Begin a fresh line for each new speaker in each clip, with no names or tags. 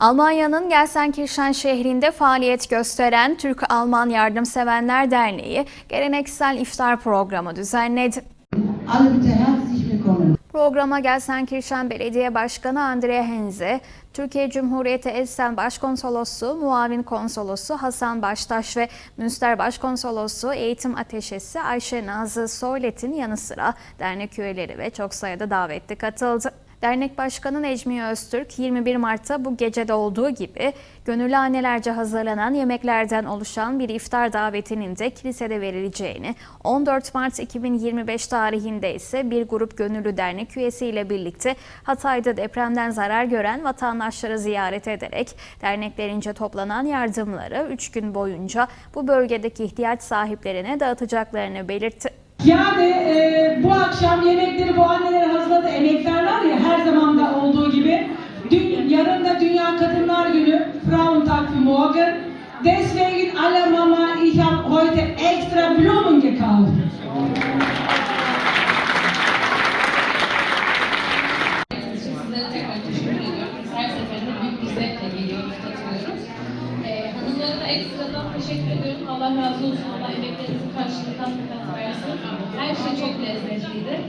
Almanya'nın Gelsenkirchen şehrinde faaliyet gösteren Türk-Alman Yardımsevenler Derneği geleneksel iftar programı düzenledi. Programa Gelsenkirchen Belediye Başkanı Andre Henze, Türkiye Cumhuriyeti Essen Başkonsolosu, Muavin Konsolosu Hasan Baştaş ve Münster Başkonsolosu Eğitim Ateşesi Ayşe Nazlı Soylet'in yanı sıra dernek üyeleri ve çok sayıda davetli katıldı. Dernek Başkanı Necmi Öztürk 21 Mart'ta bu gecede olduğu gibi gönüllü annelerce hazırlanan yemeklerden oluşan bir iftar davetinin de kilisede verileceğini, 14 Mart 2025 tarihinde ise bir grup gönüllü dernek üyesiyle birlikte Hatay'da depremden zarar gören vatandaşları ziyaret ederek derneklerince toplanan yardımları 3 gün boyunca bu bölgedeki ihtiyaç sahiplerine dağıtacaklarını belirtti.
Yani e, morgen. Deswegen alle Mama, ich habe heute extra Blumen gekauft.
teşekkür ediyorum. Allah razı olsun. Allah be kat versin. Her şey çok lezzetliydi.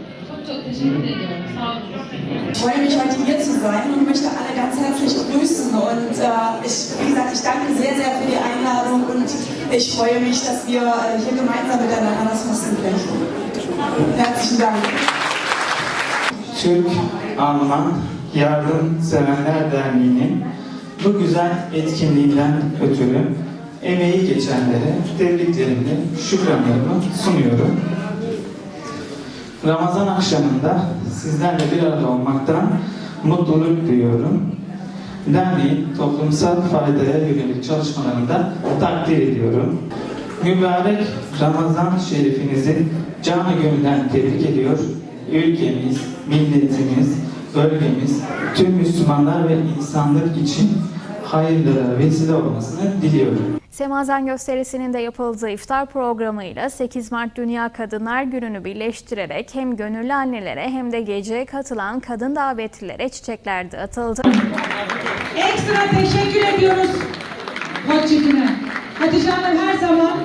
Çok çok teşekkür ediyorum. Sağ olun.
Ich freue mich, heute hier zu sein und möchte alle ganz herzlich grüßen. Und äh, ich, wie gesagt, ich danke sehr, sehr für die Einladung und ich freue mich, dass wir äh, hier gemeinsam miteinander das Fasten brechen. Herzlichen Dank.
Türk-Alman Yardımseverler Derneği'nin bu güzel etkinliğinden ötürü emeği geçenlere tebriklerimi, şükranlarımı sunuyorum. Ramazan akşamında sizlerle bir arada olmaktan mutluluk duyuyorum. Derneğin toplumsal faydaya yönelik çalışmalarını da takdir ediyorum. Mübarek Ramazan şerifinizi canı gönülden tebrik ediyor. Ülkemiz, milletimiz, bölgemiz, tüm Müslümanlar ve insanlık için hayırlara vesile olmasını diliyorum.
Semazen gösterisinin de yapıldığı iftar programıyla 8 Mart Dünya Kadınlar Günü'nü birleştirerek hem gönüllü annelere hem de geceye katılan kadın davetlilere çiçekler dağıtıldı.
Ekstra teşekkür ediyoruz Hatice'ne. Hatice Hanım her zaman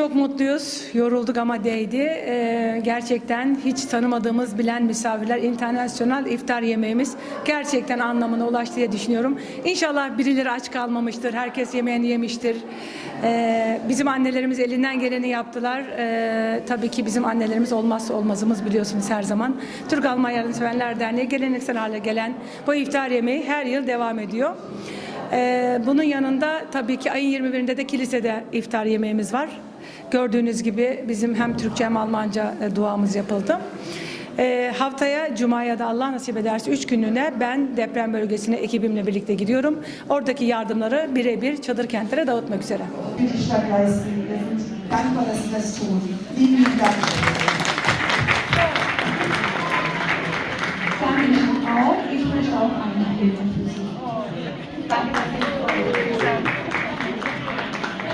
Çok mutluyuz. Yorulduk ama değdi. Ee, gerçekten hiç tanımadığımız bilen misafirler internasyonel iftar yemeğimiz gerçekten anlamına ulaştı diye düşünüyorum. İnşallah birileri aç kalmamıştır. Herkes yemeğini yemiştir. Ee, bizim annelerimiz elinden geleni yaptılar. Ee, tabii ki bizim annelerimiz olmazsa olmazımız biliyorsunuz her zaman. Türk Alman Yardımseverler Derneği geleneksel hale gelen bu iftar yemeği her yıl devam ediyor. Ee, bunun yanında tabii ki ayın 21'inde de kilisede iftar yemeğimiz var. Gördüğünüz gibi bizim hem Türkçe hem Almanca e, duamız yapıldı. Ee, haftaya Cuma'ya da Allah nasip ederse 3 günlüğüne ben deprem bölgesine ekibimle birlikte gidiyorum. Oradaki yardımları birebir çadır kentlere dağıtmak üzere.